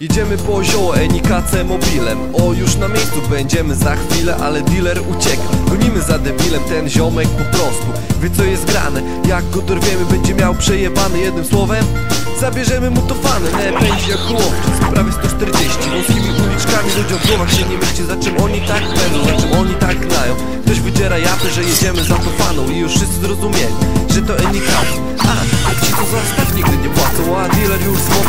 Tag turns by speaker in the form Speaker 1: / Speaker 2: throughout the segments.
Speaker 1: Jedziemy po zioło Enikace mobilem. O już na miejscu będziemy za chwilę Ale dealer ucieka Gonimy za debilem ten ziomek po prostu. Wie co jest grane? Jak go dorwiemy będzie miał przejebany Jednym słowem? Zabierzemy mu to fany Nie pędzi jak chłopczyc Prawie 140 Wąskimi uliczkami ludziom w głowach się nie mieści. Za czym oni tak pędzą Za czym oni tak gnają? Ktoś wydziera japy, że jedziemy za to faną. I już wszyscy zrozumieli Że to Enikace A, ci co za staw nigdy nie płacą? A dealer już smoknął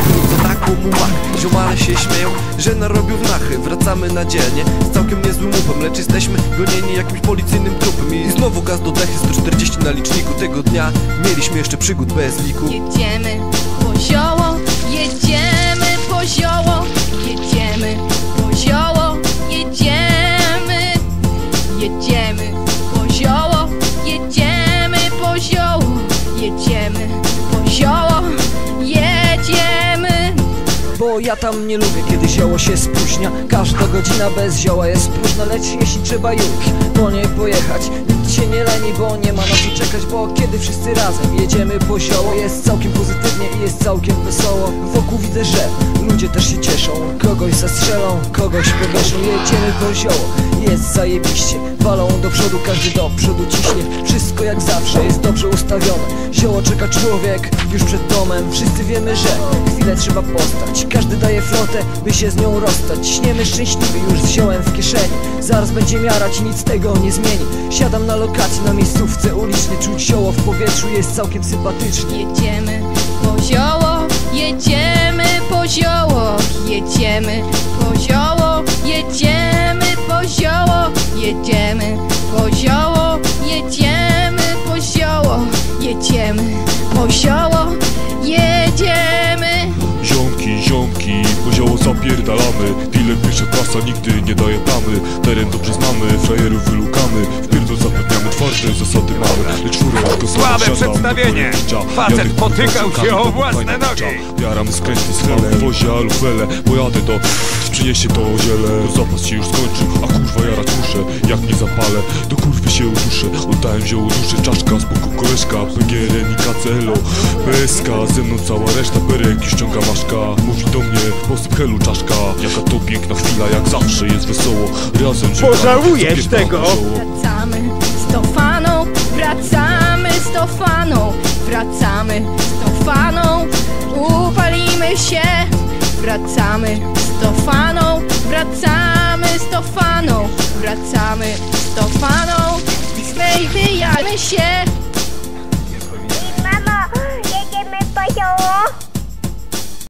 Speaker 1: mach Ziomale się śmieją, że narobił nachy Wracamy na dzielnie z całkiem niezłym upem Lecz jesteśmy gonieni jakimś policyjnym trupem. I znowu gaz do dechy 140 na liczniku. Tego dnia mieliśmy jeszcze przygód bez liku.
Speaker 2: Jedziemy po zioło, jedziemy po zioło, jedziemy po zioło, jedziemy, jedziemy po zioło, jedziemy po zioło, jedziemy po zioło.
Speaker 3: Bo ja tam nie lubię, kiedy zioło się spóźnia. Każda godzina bez zioła jest próżna Lecz jeśli trzeba już po niej pojechać się nie leni, bo nie ma na co czekać Bo kiedy wszyscy razem jedziemy po zioło Jest całkiem pozytywnie i jest całkiem wesoło. Wokół widzę, że ludzie też się cieszą. Kogoś zastrzelą, kogoś powieszą Jedziemy po zioło, jest zajebiście Walą do przodu, każdy do przodu ciśnie. Wszystko jak zawsze jest dobrze ustawione. Zioło czeka człowiek już przed domem. Wszyscy wiemy, że chwilę trzeba postać. Każdy daje flotę, by się z nią rozstać. Śniemy szczęśliwy już z ziołem w kieszeni. Zaraz będzie miarać nic tego nie zmieni. Siadam na lokacji na miejscówce ulicznej Czuć zioło w powietrzu jest całkiem sympatycznie.
Speaker 2: Jedziemy po zioło, jedziemy po zioło, jedziemy po zioło, jedziemy po zioło, jedziemy po zioło, jedziemy po zioło, jedziemy po zioło, jedziemy.
Speaker 4: Ziomki, ziomki, pozioło zapierdalamy. Dealer pierwsza klasa, nigdy nie daje plamy. Teren dobrze znamy, frajerów wylukamy Zasady mamy Lecz furę
Speaker 5: Słabe przedstawienie. Facet potykał się o własne nogi.
Speaker 4: Jaramy skręty z helem, wozie alufele Pojadę do... przyniesie to ziele Zapas się już skończył, a kurwa jarać muszę Jak nie zapalę, do kurwy się uduszę Oddałem zioło duszę, czaszka, spoko koleżka PGR, Nika, Celo, PSK Ze mną cała reszta, berek i ściąga maszka Mówi do mnie, posyp helu czaszka Jaka to piękna chwila, jak zawsze jest wesoło Razem
Speaker 5: Pożałujesz tego.
Speaker 4: zioło.
Speaker 2: Wracamy z tą faną, wracamy z tą faną, upalimy się. Wracamy z tą faną, wracamy z tą faną, wracamy z tą faną, zmejmy się.